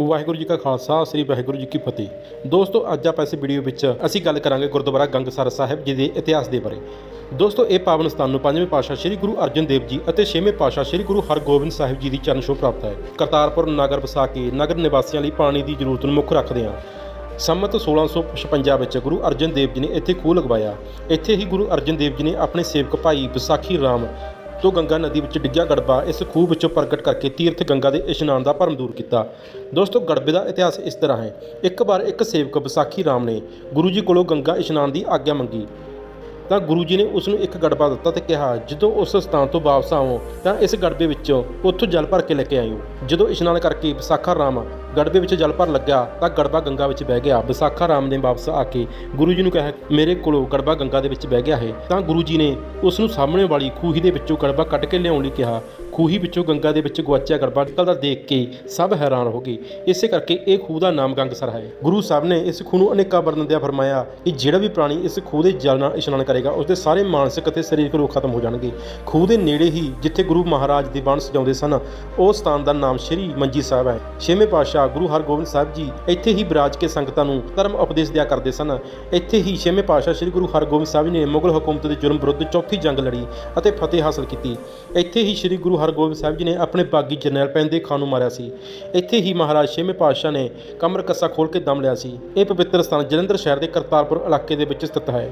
ਵਾਹਿਗੁਰੂ ਜੀ ਕਾ ਖਾਲਸਾ, ਸ੍ਰੀ ਵਾਹਿਗੁਰੂ ਜੀ ਕੀ ਫਤਿਹ। ਦੋਸਤੋ, ਅੱਜ ਆਪਾਂ ਇਸ ਵੀਡੀਓ ਵਿੱਚ ਅਸੀਂ ਗੱਲ ਕਰਾਂਗੇ ਗੁਰਦੁਆਰਾ ਗੰਗਸਰ ਸਾਹਿਬ ਜੀ ਦੇ ਇਤਿਹਾਸ ਦੇ ਬਾਰੇ। ਦੋਸਤੋ, ਇਹ ਪਾਵਨ ਸਥਾਨ ਨੂੰ ਪੰਜਵੇਂ ਪਾਤਸ਼ਾਹ ਸ੍ਰੀ ਗੁਰੂ ਅਰਜਨ ਦੇਵ ਜੀ ਅਤੇ ਛੇਵੇਂ ਪਾਤਸ਼ਾਹ ਸ੍ਰੀ ਗੁਰੂ ਹਰਗੋਬਿੰਦ ਸਾਹਿਬ ਜੀ ਦੀ ਚਰਨ ਛੋਹ ਪ੍ਰਾਪਤ ਹੈ। ਕਰਤਾਰਪੁਰ ਨਗਰ ਵਸਾ ਕੇ ਨਗਰ ਨਿਵਾਸੀਆਂ ਲਈ ਪਾਣੀ ਦੀ ਜ਼ਰੂਰਤ ਨੂੰ ਮੁੱਖ ਰੱਖਦੇ ਹਾਂ। ਸੰਮਤ 1656 ਵਿੱਚ ਗੁਰੂ ਅਰਜਨ ਦੇਵ ਜੀ ਨੇ ਇੱਥੇ ਖੂਹ ਲਗਵਾਇਆ। ਇੱਥੇ ਹੀ ਗੁਰੂ ਅਰਜਨ ਦੇਵ ਜੀ ਨੇ ਆਪਣੇ ਸੇਵਕ ਭਾਈ ਵਿਸਾਖੀ ਰਾਮ ਤੋਂ ਗੰਗਾ ਨਦੀ ਵਿੱਚ ਡਿੱਗਿਆ ਗੜਬਾ ਇਸ ਖੂਹ ਵਿੱਚੋਂ ਪ੍ਰਗਟ ਕਰਕੇ ਤੀਰਥ ਗੰਗਾ ਦੇ ਇਸ਼ਨਾਨ ਦਾ ਭਰਮ ਦੂਰ ਕੀਤਾ। ਦੋਸਤੋ, ਗੜਬੇ ਦਾ ਇਤਿਹਾਸ ਇਸ ਤਰ੍ਹਾਂ ਹੈ। ਇੱਕ ਵਾਰ ਇੱਕ ਸੇਵਕ ਵਿਸਾਖੀ ਰਾਮ ਨੇ ਗੁਰੂ ਜੀ ਕੋਲੋਂ ਗੰਗਾ ਇਸ਼ਨਾਨ ਦੀ ਆਗਿਆ ਮੰਗੀ। ਤਾਂ ਗੁਰੂ ਜੀ ਨੇ ਉਸ ਨੂੰ ਇੱਕ ਗੜਬਾ ਦਿੱਤਾ ਤੇ ਕਿਹਾ, ਜਦੋਂ ਉਸ ਸਥਾਨ ਤੋਂ ਵਾਪਸ ਆਵੋ ਤਾਂ ਇਸ ਗੜਬੇ ਵਿੱਚੋਂ ਉੱਥੋਂ ਜਲ ਭਰ ਕੇ ਲੈ ਕੇ ਆਇਓ। ਜਦੋਂ ਇਸ਼ਨਾਨ ਕਰਕੇ ਵਿਸਾਖਾ ਰਾਮ ਗੜਬੇ ਵਿੱਚ ਜਲ ਭਰ ਲੱਗਿਆ ਤਾਂ ਗੜਬਾ ਗੰਗਾ ਵਿੱਚ ਬਹਿ ਗਿਆ। ਵਿਸਾਖਾ ਰਾਮ ਨੇ ਵਾਪਸ ਆ ਕੇ ਗੁਰੂ ਜੀ ਨੂੰ ਕਿਹਾ, ਮੇਰੇ ਕੋਲੋਂ ਗੜਬਾ ਗੰਗਾ ਦੇ ਵਿੱਚ ਬਹਿ ਗਿਆ ਹੈ। ਤਾਂ ਗੁਰੂ ਜੀ ਨੇ ਉਸ ਨੂੰ ਸਾਹਮਣੇ ਵਾਲੀ ਖੂਹੀ ਦੇ ਵਿੱਚੋਂ ਗੜਬਾ ਕੱਢ ਕੇ ਲਿਆਉਣ ਲਈ ਕਿਹਾ। ਖੂਹੀ ਵਿੱਚੋਂ ਗੰਗਾ ਦੇ ਵਿੱਚ ਗੁਆਚਿਆ ਗੜਬਾ ਨਿਕਲਦਾ ਦੇਖ ਕੇ ਸਭ ਹੈਰਾਨ ਹੋ ਗਏ। ਇਸੇ ਕਰਕੇ ਇਹ ਖੂਹ ਦਾ ਨਾਮ ਗੰਗਸਰ ਹੈ। ਗੁਰੂ ਸਾਹਿਬ ਨੇ ਇਸ ਖੂਹ ਨੂੰ ਅਨੇਕਾਂ ਵਰਣਨ ਫਰਮਾਇਆ ਕਿ ਜਿਹੜਾ ਵੀ ਪ੍ਰਾਣੀ ਇਸ ਖੂਹ ਦੇ ਜਲ ਨਾਲ ਇਸ਼ਨਾਨ ਕਰੇਗਾ ਉਸ ਦੇ ਸਾਰੇ ਮਾਨਸਿਕ ਅਤੇ ਸਰੀਰਕ ਰੋਗ ਖਤਮ ਹੋ ਜਾਣਗੇ। ਖੂਹ ਦੇ ਨੇੜੇ ਹੀ ਜਿੱਥੇ ਗੁਰੂ ਮਹਾਰਾਜ ਦੀ ਬਣ ਸਜਾਉਂਦੇ ਸਨ ਉਹ ਸਥਾਨ ਦਾ ਨਾਮ ਸ਼੍ਰੀ ਮੰਜੀ ਸਾਹਿਬ ਹੈ। ਛੇਵੇਂ ਪਾਤਸ਼ਾਹ ਗੁਰੂ ਹਰਗੋਬਿੰਦ ਸਾਹਿਬ ਜੀ ਇੱਥੇ ਹੀ ਬਿਰਾਜ ਕੇ ਸੰਗਤਾਂ ਨੂੰ ਧਰਮ ਉਪਦੇਸ਼ ਦਿਆ ਕਰਦੇ ਸਨ। ਇੱਥੇ ਹੀ ਛੇਵੇਂ ਪਾਤਸ਼ਾਹ ਸ੍ਰੀ ਗੁਰੂ ਹਰਗੋਬਿੰਦ ਸਾਹਿਬ ਜੀ ਨੇ ਮੁਗਲ ਹਕੂਮਤ ਦੇ ਜ਼ੁਲਮ ਵਿਰੁੱਧ ਚੌਥੀ ਜੰਗ ਲੜੀ ਅਤੇ ਫਤਿਹ ਹਾਸਲ ਕੀਤੀ। ਇੱਥੇ ਹੀ ਸ੍ਰੀ ਗੁਰੂ ਹਰਗੋਬਿੰਦ ਸਾਹਿਬ ਜੀ ਨੇ ਆਪਣੇ ਬਾਗੀ ਜਰਨੈਲ ਪੈਂਦੇ ਖਾਨ ਨੂੰ ਮਾਰਿਆ ਸੀ। ਇੱਥੇ ਹੀ ਮਹਾਰਾਜ ਛੇਵੇਂ ਪਾਤਸ਼ਾਹ ਨੇ ਕਮਰ ਕੱਸਾ ਖੋਲ ਕੇ ਦਮ ਲਿਆ ਸੀ। ਇਹ ਪਵਿੱਤਰ ਸਥਾਨ ਜਲੰਧਰ ਸ਼ਹਿਰ ਦੇ ਕਰਤਾਰਪੁਰ ਇਲਾਕੇ ਦੇ ਵਿੱਚ ਸਥਿਤ ਹੈ।